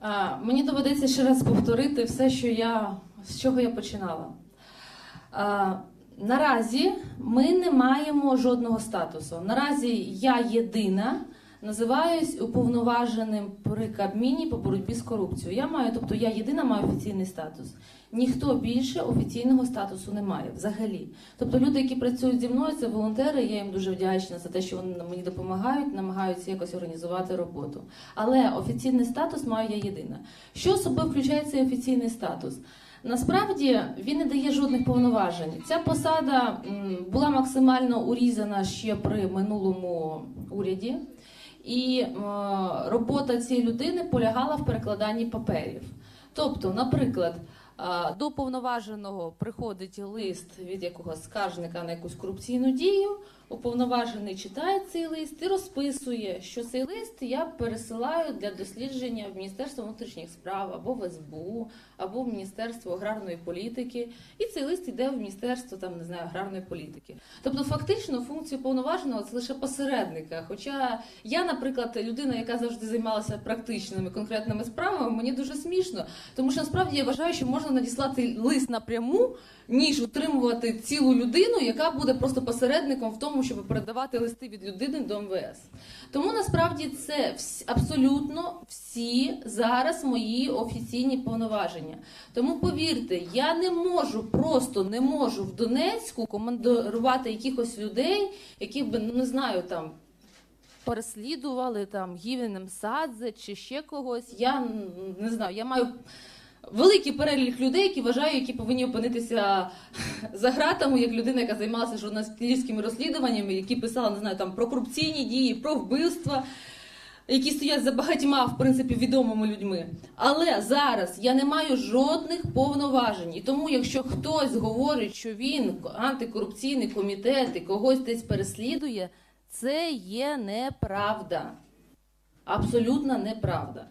А, Мені доведеться ще раз повторити все, що я з чого я починала. Наразі ми не маємо жодного статусу. Наразі я єдина називаюсь уповноваженим при Кабміні по боротьбі з корупцією. Я маю, тобто я єдина маю офіційний статус. Ніхто більше офіційного статусу не має взагалі. Тобто люди, які працюють зі мною, це волонтери. Я їм дуже вдячна за те, що вони мені допомагають, намагаються якось організувати роботу. Але офіційний статус маю я єдина. Що собою включає цей офіційний статус? Насправді він не дає жодних повноважень. Ця посада була максимально урізана ще при минулому уряді, і е, робота цієї людини полягала в перекладанні паперів. Тобто, наприклад, е, до повноваженого приходить лист від якогось скаржника на якусь корупційну дію. Уповноважений читає цей лист і розписує, що цей лист я пересилаю для дослідження в Міністерство внутрішніх справ або в СБУ, або в Міністерство аграрної політики. І цей лист йде в Міністерство там не знаю аграрної політики. Тобто, фактично, функцію повноваженого це лише посередника. Хоча я, наприклад, людина, яка завжди займалася практичними конкретними справами, мені дуже смішно, тому що насправді я вважаю, що можна надіслати лист напряму, ніж утримувати цілу людину, яка буде просто посередником в тому, щоб передавати листи від людини до МВС. Тому насправді це абсолютно всі зараз мої офіційні повноваження. Тому повірте, я не можу просто не можу в Донецьку командирувати якихось людей, яких би не знаю там. Переслідували там Гівенем Садзе чи ще когось. Я не знаю, я маю великий перелік людей, які вважаю, які повинні опинитися за ґратами, як людина, яка займалася журналістськими розслідуваннями, які писала, не знаю, там про корупційні дії, про вбивства, які стоять за багатьма, в принципі, відомими людьми. Але зараз я не маю жодних повноважень. І тому, якщо хтось говорить, що він антикорупційний комітет і когось десь переслідує, це є неправда. Абсолютна неправда.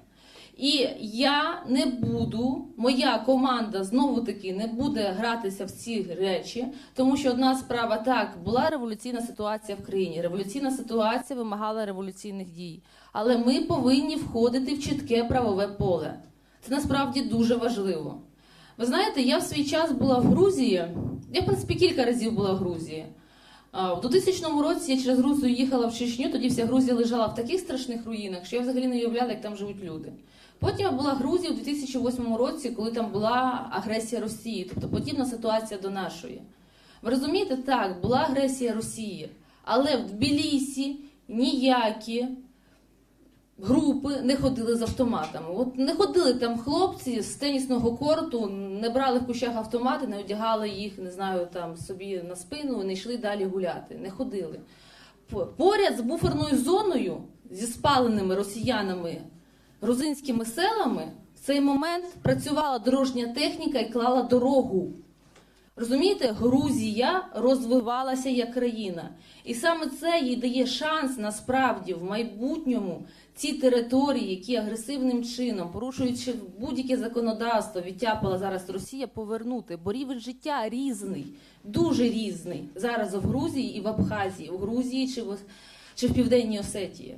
І я не буду, моя команда знову таки не буде гратися в ці речі, тому що одна справа так була революційна ситуація в країні. Революційна ситуація вимагала революційних дій. Але ми повинні входити в чітке правове поле. Це насправді дуже важливо. Ви знаєте, я в свій час була в Грузії. Я, в принципі, кілька разів була в Грузії. У 2000 році я через Грузію їхала в Чечню, тоді вся Грузія лежала в таких страшних руїнах, що я взагалі не уявляла, як там живуть люди. Потім я була в Грузії у 2008 році, коли там була агресія Росії, тобто подібна ситуація до нашої. Ви розумієте, так, була агресія Росії, але в Тбілісі ніякі групи не ходили з автоматами. От не ходили там хлопці з тенісного корту, не брали в кущах автомати, не одягали їх, не знаю, там собі на спину, не йшли далі гуляти. Не ходили. Поряд з буферною зоною зі спаленими росіянами грузинськими селами в цей момент працювала дорожня техніка і клала дорогу. Розумієте, Грузія розвивалася як країна, і саме це їй дає шанс насправді в майбутньому ці території, які агресивним чином, порушуючи будь-яке законодавство, відтяпала зараз Росія, повернути. Бо рівень життя різний, дуже різний зараз в Грузії і в Абхазії, в Грузії чи в, чи в Південній Осетії.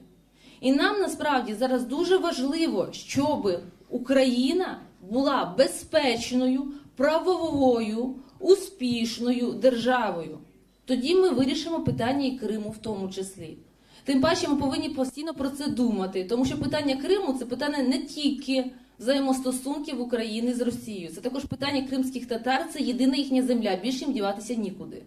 І нам насправді зараз дуже важливо, щоб Україна була безпечною, правовою, успішною державою. Тоді ми вирішимо питання і Криму в тому числі. Тим паче ми повинні постійно про це думати, тому що питання Криму це питання не тільки взаємостосунків України з Росією, це також питання кримських татар, це єдина їхня земля, більше їм діватися нікуди.